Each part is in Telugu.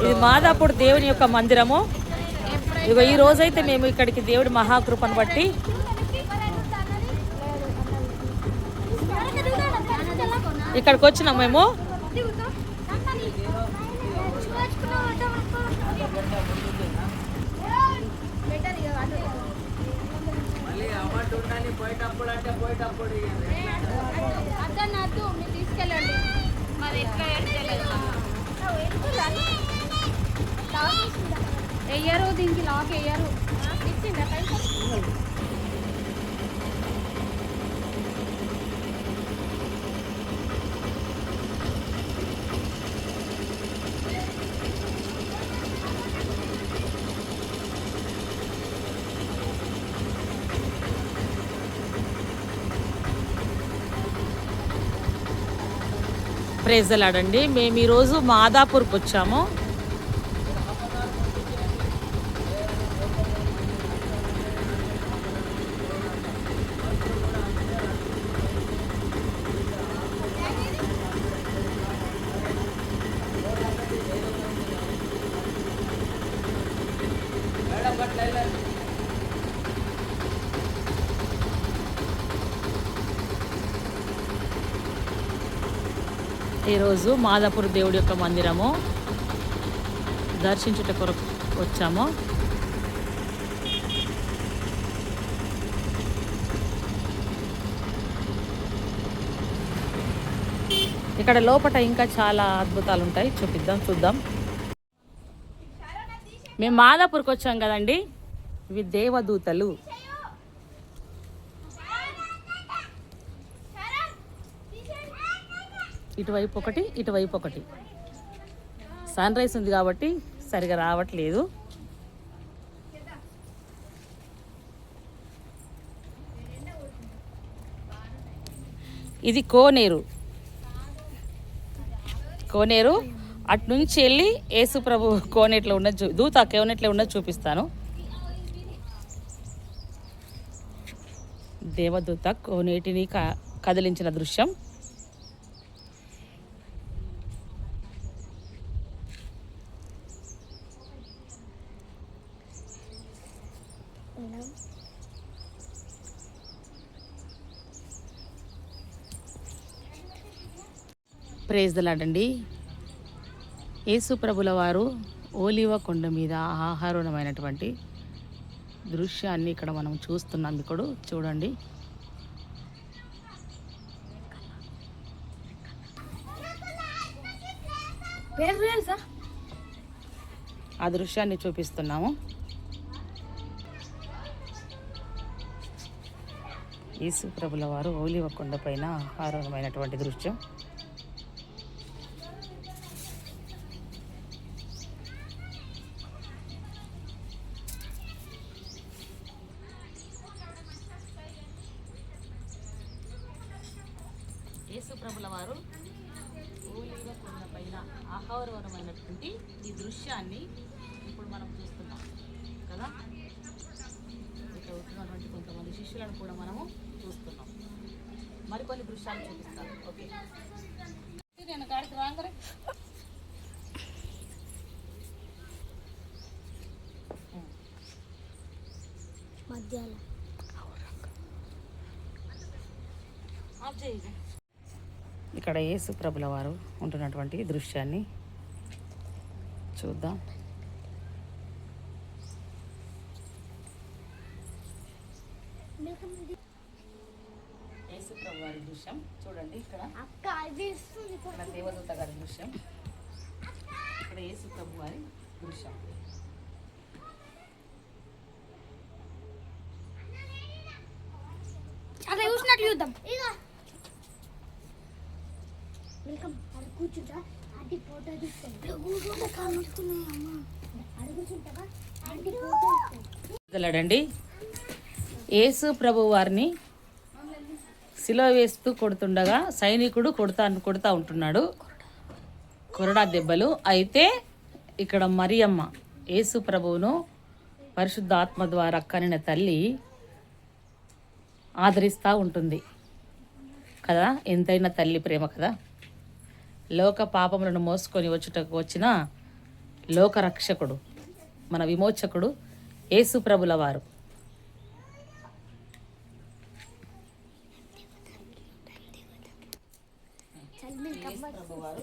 ఇది మాదాపూర్ దేవుని యొక్క మందిరము. ఇగో ఈ రోజైతే మేము ఇక్కడికి దేవుడి మహాకృపను బట్టి ఇక్కడికి వచ్చినాం మేము. తీసుకెళ్ళండి మరి ఎట్లా వెయ్యరు దీనికి లాక్ వెయ్యరు ఇచ్చిండ ప్రేజలాడండి మేము ఈరోజు మాదాపూర్కి వచ్చాము ఈరోజు మాదాపూర్ దేవుడి యొక్క మందిరము దర్శించుట కొరకు వచ్చాము. ఇక్కడ లోపల ఇంకా చాలా అద్భుతాలు ఉంటాయి చూపిద్దాం చూద్దాం. మేము మాదాపూర్కి వచ్చాం కదండి. ఇవి దేవదూతలు. ఇటువైపు ఒకటి ఇటువైపు ఒకటి. సన్ రైజ్ ఉంది కాబట్టి సరిగా రావట్లేదు. ఇది కోనేరు. కోనేరు అటు నుంచి వెళ్ళి యేసు ప్రభు కోనేట్లో ఉన్న చూ దూత కోనేట్లో ఉన్నది చూపిస్తాను. దేవదూత కోనేటిని క కదిలించిన దృశ్యం. ప్రేజ్ దలాడండి యేసు ప్రభుల వారు ఓలివ కొండ మీద ఆహారమైనటువంటి దృశ్యాన్ని ఇక్కడ మనం చూస్తున్నాం. ఇక్కడ చూడండి. ఆ దృశ్యాన్ని చూపిస్తున్నాము. యేసు ప్రభుల వారు ఓలివ కొండ పైన ఆహారమైనటువంటి దృశ్యం యేసు ప్రభుల వారు ఓలివ కొండ పైన ఆహారవరమైనటువంటి ఈ దృశ్యాన్ని ఇప్పుడు మనం చూస్తున్నాం కదా ఇక్కడ ఉంటున్నటువంటి కొంతమంది శిష్యులను కూడా మనము చూస్తున్నాం మరికొన్ని దృశ్యాలు చూపిస్తాను. ఓకే. నేను కాడికి రాగానే మధ్యాహ్నం ఇక్కడ యేసు ప్రభుల వారు ఉంటున్నటువంటి దృశ్యాన్ని చూద్దాం యేసు ప్రభు వారి దృశ్యం చూడండి ఇక్కడ అక్క అది ఇస్తుంది ఇక్కడ దేవదూత గారి దృశ్యం ఇక్కడ యేసు ప్రభు వారి దృశ్యం చూసినట్లు చూద్దాం వెల్కమ్. అది కూర్చుంటా. ఆంటీ ఫోటో యేసు ప్రభు వారిని సిలువ వేస్తూ కొడుతుండగా సైనికుడు కొడతా కొడతా ఉంటున్నాడు. కొరడా దెబ్బలు. అయితే ఇక్కడ మరియమ్మ యేసు ప్రభువును పరిశుద్ధ ఆత్మ ద్వారా కనిన తల్లి ఆదరిస్తూ ఉంటుంది. కదా? ఎంతైనా తల్లి ప్రేమ కదా? లోక పాపములను మోసుకొని వచ్చుటకు వచ్చిన లోకరక్షకుడు మన విమోచకుడు యేసుప్రభుల వారు వారు.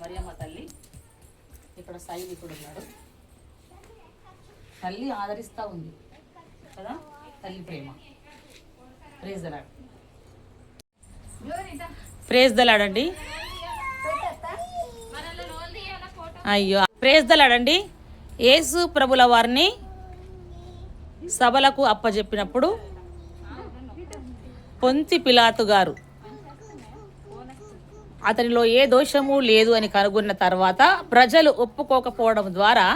మరియమ్మ తల్లి ఇక్కడ సైనికుడు ఉన్నాడు. తల్లి ఆదరిస్తూ ఉంది. కదా? తల్లి ప్రేమ. ప్రేజ్ దలాడ్ ప్రేజ్ దలాడండి అయ్యో ప్రేజ్ దలాడండి యేసు ప్రభుల వారిని సభలకు అప్పజెప్పినప్పుడు పొంతి పిలాతు గారు అతనిలో ఏ దోషము లేదు అని కనుగొన్న తర్వాత ప్రజలు ఒప్పుకోకపోవడం ద్వారా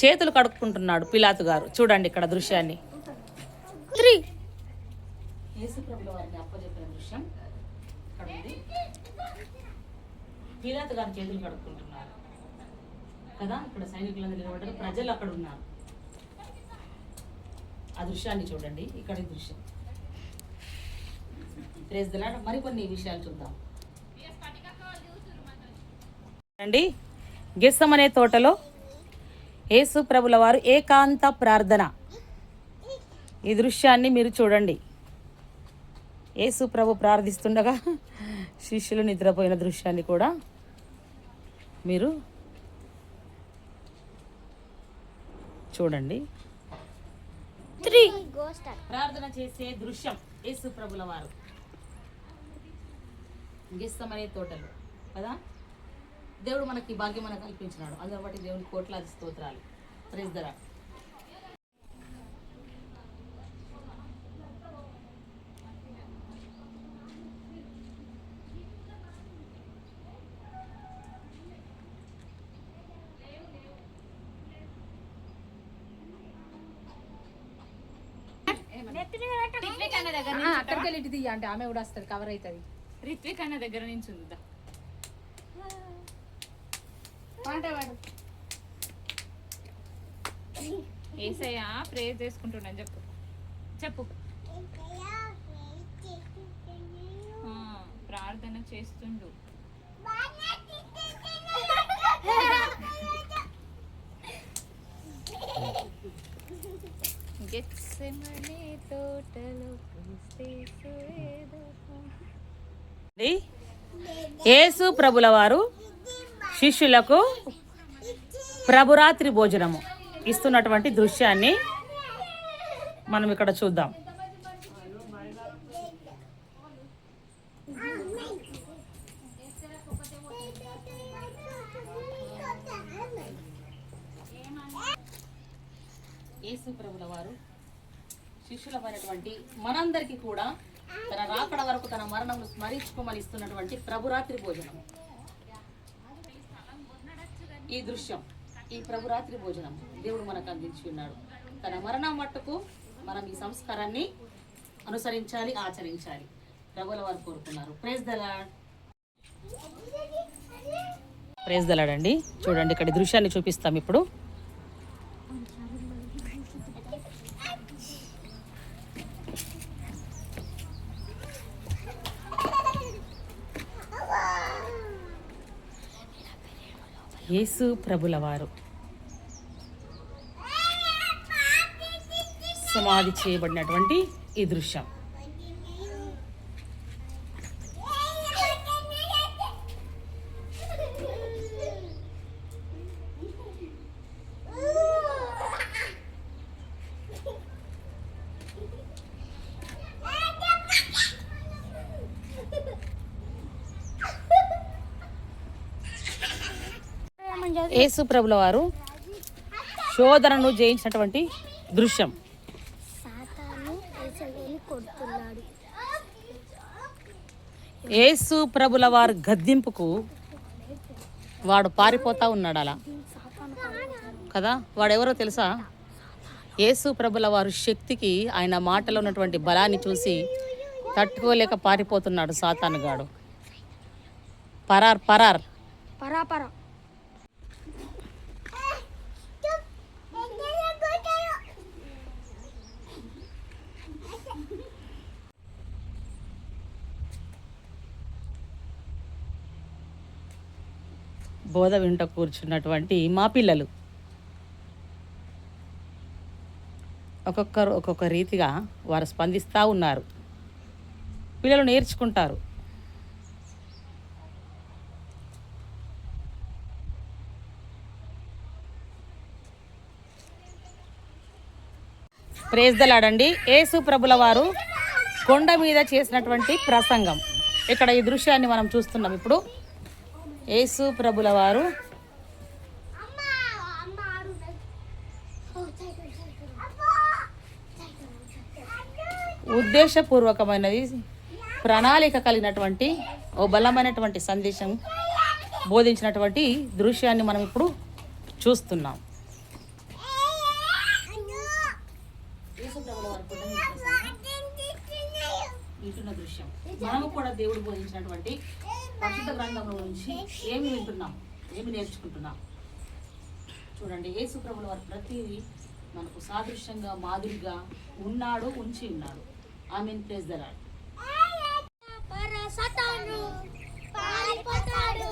చేతులు కడుక్కుంటున్నాడు పిలాతు గారు. చూడండి ఇక్కడ దృశ్యాన్ని. త్రీ యేసుప్రభుల వారిని అప్పచెప్పిన దృశ్యం ఇక్కడ ఉంది పిలాతు గారి చేతులు కడుక్కుంటున్నారు. కదా? ఇక్కడ సైనికులందరూ నిలబడ్డారు. ప్రజలు అక్కడ ఉన్నారు. ఆ దృశ్యాన్ని చూడండి. ఇక్కడ దృశ్యం. ప్రేజ్ ద మరికొన్ని విషయాలు చూద్దాం. అండి గెస్సమనే తోటలో యేసు ప్రభుల వారు ఏకాంత ప్రార్థన. ఈ దృశ్యాన్ని మీరు చూడండి. యేసు ప్రభు ప్రార్థిస్తుండగా శిష్యులు నిద్రపోయిన దృశ్యాన్ని కూడా మీరు చూడండి. ప్రార్థన చేసే దృశ్యం యేసు ప్రభుల వారు. గెస్తమనే తోటలో కదా? దేవుడు మనకి భాగ్యం మనకు కల్పించినాడు. అందులో బట్టి దేవుని కోట్లాది స్తోత్రాలు. ప్రేజ్దరా వెళ్ళి ఇటు తీయ అంటే ఆమె కూడా వస్తుంది కవర్ అవుతుంది రిత్విక్ అన్న దగ్గర నుంచి ఉందా పాట పాడు. ఏసయ్య ప్రేయర్ చేసుకుంటున్నాను చెప్పు. చెప్పు. ప్రార్థన చేస్తుండు. ఏదో అండి, యేసు ప్రభుల వారు శిష్యులకు ప్రభురాత్రి భోజనము ఇస్తున్నటువంటి దృశ్యాన్ని మనం ఇక్కడ చూద్దాం. యేసు ప్రభుల వారు శిష్యులమైనటువంటి మనందరికీ కూడా తన రాకడ వరకు తన మరణమును స్మరించుకోమని ఇస్తున్నటువంటి ప్రభురాత్రి భోజనం. ఈ దృశ్యం ఈ ప్రభురాత్రి భోజనం దేవుడు మనకు అందించి ఉన్నాడు. తన మరణం మట్టుకు మనం ఈ సంస్కారాన్ని అనుసరించాలి ఆచరించాలి. ప్రభుల వారు కోరుకున్నారు. ప్రేజ్ దలాడ్ ప్రేజ్ దలాడండి చూడండి ఇక్కడ ఈ దృశ్యాన్ని చూపిస్తాం ఇప్పుడు. యేసు ప్రభులవారు. సమాధి చేయబడినటువంటి ఈ దృశ్యం. యేసు ప్రభుల వారు శోధనను జయించినటువంటి దృశ్యం. యేసు ప్రభుల వారు గద్దింపుకు వాడు పారిపోతా ఉన్నాడు అలా. కదా? వాడెవరో తెలుసా? యేసు ప్రభుల వారు శక్తికి ఆయన మాటలో ఉన్నటువంటి బలాన్ని చూసి తట్టుకోలేక పారిపోతున్నాడు సాతానుగాడు. పరార్ పరార్. పరాపరా. బోధ వింట కూర్చున్నటువంటి మా పిల్లలు. ఒక్కొక్కరు ఒక్కొక్క రీతిగా వారు స్పందిస్తూ ఉన్నారు. పిల్లలు నేర్చుకుంటారు. ప్రేజ్దలాడండి యేసు ప్రభుల వారు కొండ మీద చేసినటువంటి ప్రసంగం. ఇక్కడ ఈ దృశ్యాన్ని మనం చూస్తున్నాం ఇప్పుడు. యేసు ప్రభుల వారు. ఉద్దేశపూర్వకమైనది ప్రణాళిక కలిగినటువంటి ఓ బలమైనటువంటి సందేశం బోధించినటువంటి దృశ్యాన్ని మనం ఇప్పుడు చూస్తున్నాం వింటున్న దృశ్యం మనము కూడా దేవుడు బోధించినటువంటి పరిశుద్ధ గ్రంథం నుంచి ఏమి వింటున్నాం? ఏమి నేర్చుకుంటున్నాం? చూడండి యేసు ప్రభుల వారు ప్రతిదీ మనకు సాదృశ్యంగా మాదిరిగా ఉన్నాడు ఉంచి ఉన్నాడు. ఆమె ప్లేస్ దలాడు పర సతాను. పారిపోతాడు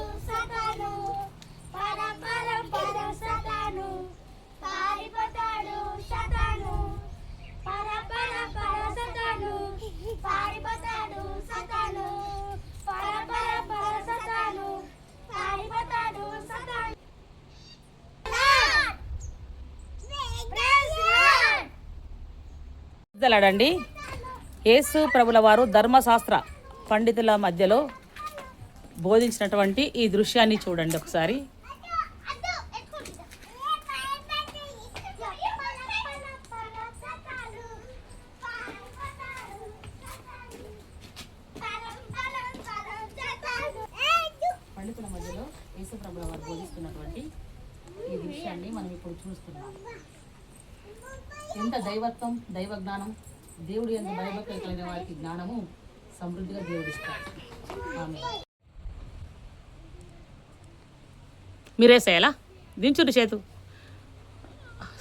సతాను. పర పర పర సతాను పారిపోతాడు పర పర పర పారిపోతాడు యేసు ప్రభుల వారు ధర్మశాస్త్ర పండితుల మధ్యలో బోధించినటువంటి ఈ దృశ్యాన్ని చూడండి ఒకసారి అదో ఎక్కుంటా ఏ పై పై యో పల పల పల సతాలు పారిపోతాడు సతాలు పరం పరం పరం సతాలు ఏ పండితుల మధ్యలో యేసు ప్రభుల వారు బోధిస్తున్నటువంటి ఈ దృశ్యాన్ని మనం ఇప్పుడు చూస్తున్నాం ఎంత దైవత్వం దైవ జ్ఞానం దేవుడు ఎంత భయభక్తులు కలిగిన వారికి జ్ఞానము సమృద్ధిగా దేవుడిస్తాడు ఆమె మీరేసేయాలా దించుడు చేతు.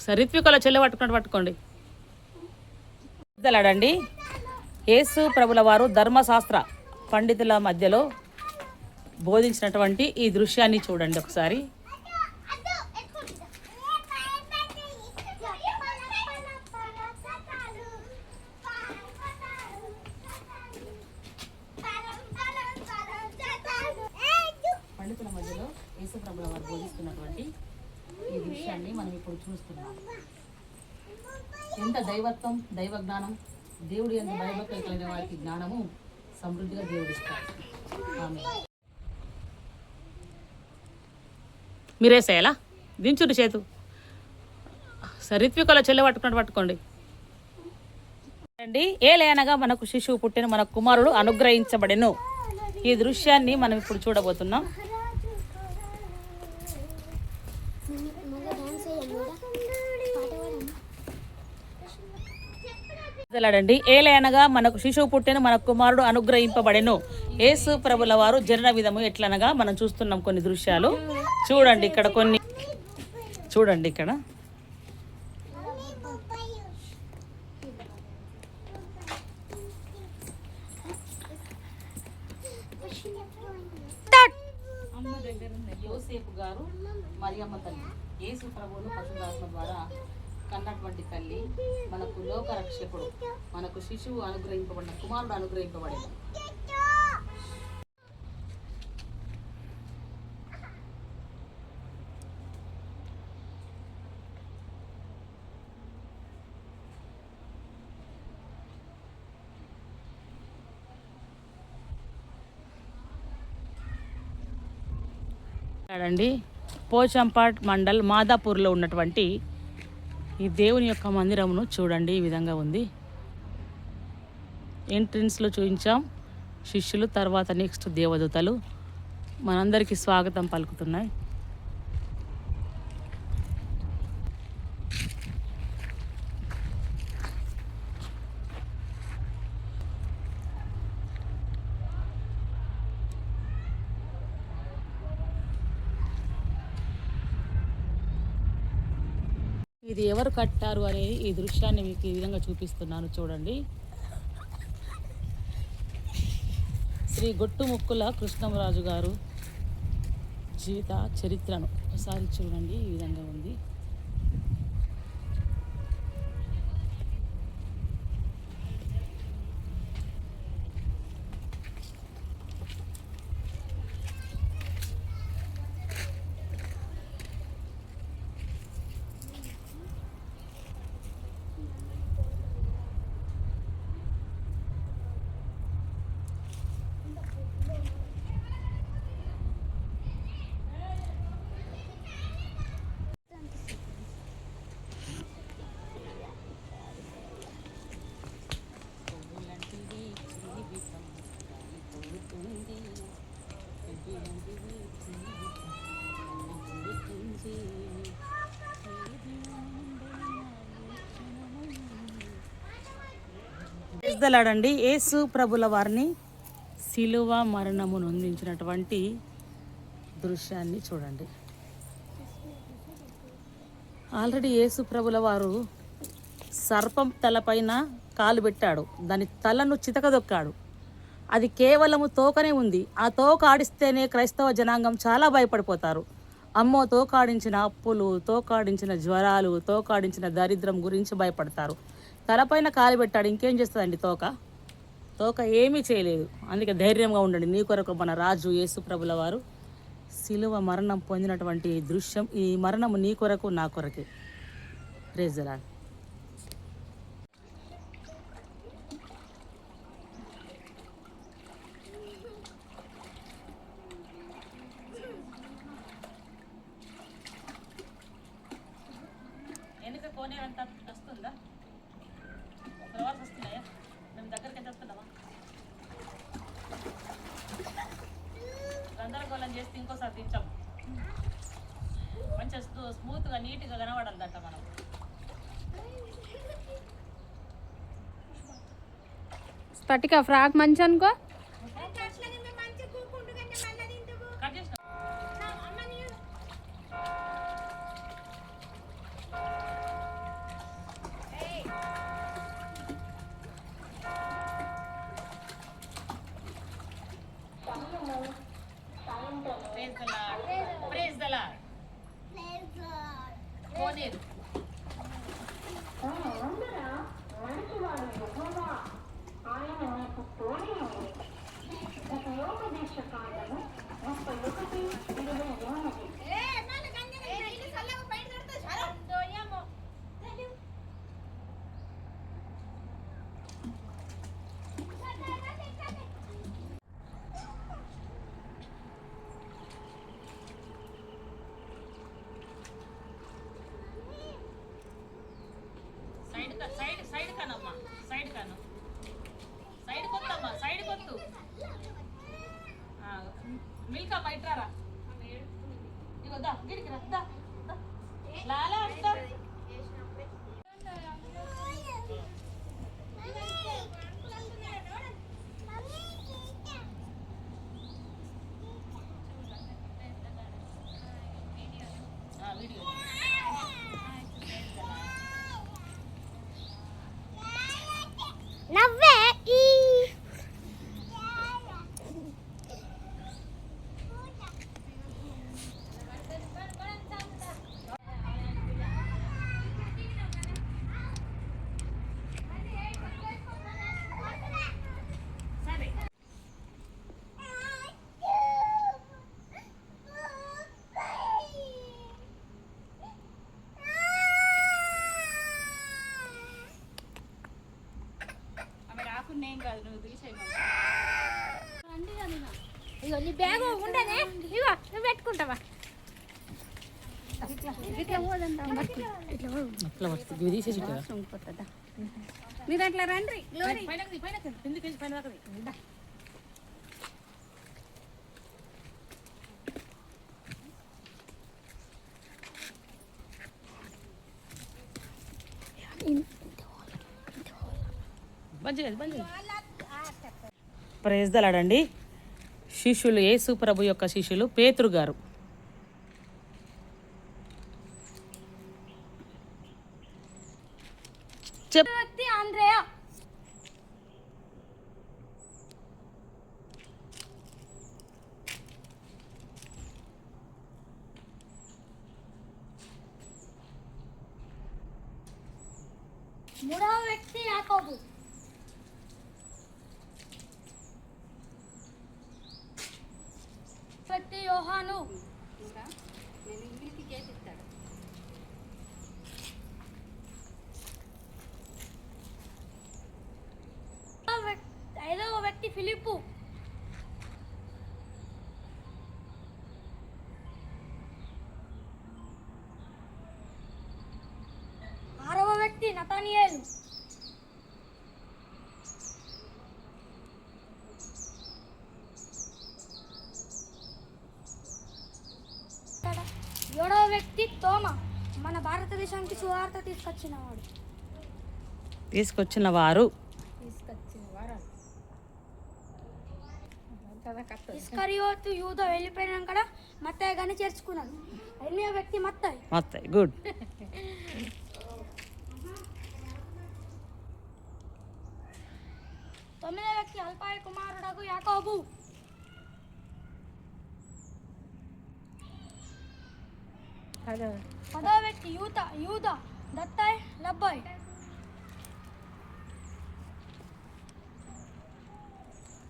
సరిత్వికల చెల్లె పట్టుకున్నట్టు పట్టుకోండి. పెద్దలాడండి యేసు ప్రభుల వారు ధర్మశాస్త్ర పండితుల మధ్యలో బోధించినటువంటి ఈ దృశ్యాన్ని చూడండి ఒకసారి అదో ఎక్కుంటా ఏ పై పై యో పల పల పల సతాలు పారిపోతాడు సతాలు పరం పరం పరం సతాలు ఏ పండితుల మధ్యలో యేసు ప్రభుల వారు బోధిస్తున్నటువంటి ఈ దృశ్యాన్ని మనం ఇప్పుడు చూస్తున్నాం ఎంత దైవత్వం దైవ జ్ఞానం దేవుడు ఎంత భయభక్తులు కలిగిన వారికి జ్ఞానము సమృద్ధిగా దేవుడిస్తాడు ఆమె మీరేసేయాలా దించుడు చేతు. సరిత్వికల చెల్లె పట్టుకున్నట్టు పట్టుకోండి. అండి ఏ లేనగా మనకు శిశువు పుట్టిన మన కుమారుడు అనుగ్రహించబడెను. ఈ దృశ్యాన్ని మనం ఇప్పుడు చూడబోతున్నాం. మొదలాడండి ఏలైనగా మనకు శిశువు పుట్టిన మన కుమారుడు అనుగ్రహింపబడెను. యేసు ప్రభుల వారు జనన విధము ఎట్లనగా మనం చూస్తున్నాం కొన్ని దృశ్యాలు. చూడండి ఇక్కడ కొన్ని. చూడండి ఇక్కడ. యోసేపు గారు మరియమ్మ తల్లి. యేసు ప్రభువును పశుధాత్మ ద్వారా కన్నటువంటి తల్లి మనకు లోక రక్షకుడు మనకు శిశువు అనుగ్రహింపబడిన కుమారుడు అనుగ్రహింపబడింది. అండి పోచంపాట్ మండల్ మాదాపూర్లో ఉన్నటువంటి ఈ దేవుని యొక్క మందిరమును చూడండి ఈ విధంగా ఉంది. ఎంట్రన్స్లో చూపించాం. శిష్యులు తర్వాత నెక్స్ట్ దేవదూతలు. మనందరికీ స్వాగతం పలుకుతున్నాయి. ఇది ఎవరు కట్టారు అనేది ఈ దృశ్యాన్ని మీకు ఈ విధంగా చూపిస్తున్నాను చూడండి. శ్రీ గొట్టు ముక్కుల కృష్ణమరాజు గారు జీవిత చరిత్రను ఒకసారి చూడండి ఈ విధంగా ఉంది. ప్రైజ్దలాడండి యేసు ప్రభుల వారిని శిలువ మరణము నొందించినటువంటి దృశ్యాన్ని చూడండి. ఆల్రెడీ యేసు ప్రభుల వారు సర్పం తలపైన కాలు పెట్టాడు. దాని తలను చితకదొక్కాడు. అది కేవలము తోకనే ఉంది. ఆ తోక ఆడిస్తేనే క్రైస్తవ జనాంగం చాలా భయపడిపోతారు. అమ్మో తోకాడించిన అప్పులు తోకాడించిన జ్వరాలు తోకాడించిన దరిద్రం గురించి భయపడతారు. తలపైన కాలు పెట్టాడు ఇంకేం చేస్తుందండి తోక? తోక ఏమీ చేయలేదు. అందుకే ధైర్యంగా ఉండండి. నీ కొరకు మన రాజు యేసుప్రభుల వారు శిలువ మరణం పొందినటువంటి దృశ్యం ఈ మరణము నీ కొరకు నా కొరకే. ప్రేజలా వెనుక కోనే అంత వస్తుందా ఫ్లవర్స్ వస్తున్నాయా? మేము దగ్గరికి ఎంత వస్తున్నామా? గందరగోళం చేస్తే ఇంకోసారి తెచ్చాం మంచిగా స్మూ- స్మూత్గా నీట్గా కనబడాలన్నట్ట మనం. స్పటిక ఫ్రాక్ మంచి అనుకో. కోనేరు సైడ్ క- సైడ్ సైడ్ కనమ్మా సైడ్ కను సైడ్ కొత్తమ్మా సైడ్ కొత్తు ఆ, మిల్కా బయటరా ఇగో దా గిడికి రా దా దా. లాలా అంటా ఆ, వీడియో నవ్వే ఈ సరే ఆమె రాకుండా ఏం కాదు నువ్వు తీసేయమా ఇగో నీ బ్యాగ్ ఉండనే ఇగో నువ్వు పెట్టుకుంటావా ఇట్లా పోదంతా అట్లా వస్తుంది ఇవి తీసేసి కదా మీ దాంట్లో రండి ప్రైజ్ దలాడండి. శిష్యులు యేసు ప్రభు యొక్క శిష్యులు పేతురు గారు. నతానియేలు ఏడవ వ్యక్తి తోమ. మన భారతదేశానికి సువార్త తీసుకొచ్చిన వారు తీసుకొచ్చిన వారు ఇస్కరియోతు యూద వెళ్ళిపోయినాక మత్తయ్య గాని చేర్చుకున్నాడు. ఎన్నో వ్యక్తి మత్తయ్య మొత్తాయి గుడ్. యాకోబు పదో వ్యక్తి యూత యూద దత్తాయ్ లబ్బాయ్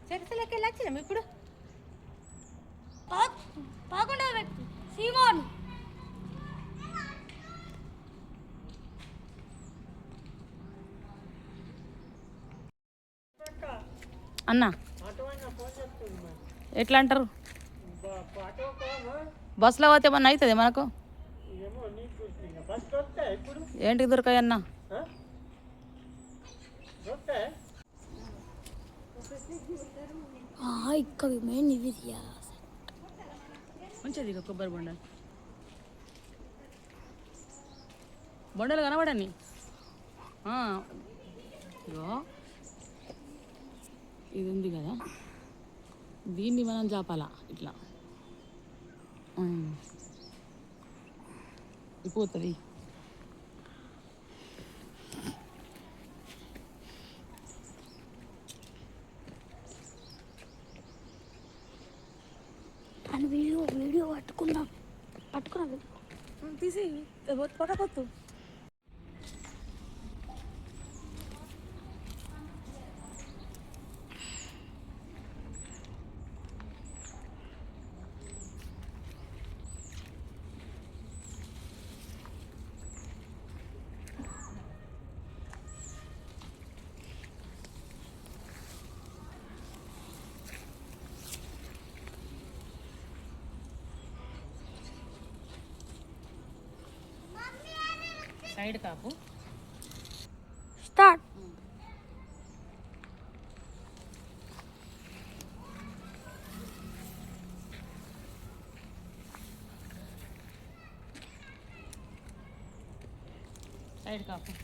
చరిత్రలోకి వెళ్ళి వచ్చినాం ఇప్పుడు? పద- పదకొండవ వ్యక్తి సీమోన్. అన్న. ఎట్లా అంటారు? బస్సులో పోతే ఏమన్నా అవుతుంది మనకు? ఏంటి దొరకాయన్నా ఇక్కడ మెయిన్ ఇవి మంచిది ఇక కొబ్బరి బొండలు. బొండలు కనబడని? ఇది ఉంది కదా. దీన్ని మనం చాపాలా ఇట్లా. అని వీడియో వీడియో పట్టుకుందాం. పట్టుకున్నాం తీసి పట్టకొద్దు సైడ్ కాపు. స్టార్ట్. సైడ్ కాపు.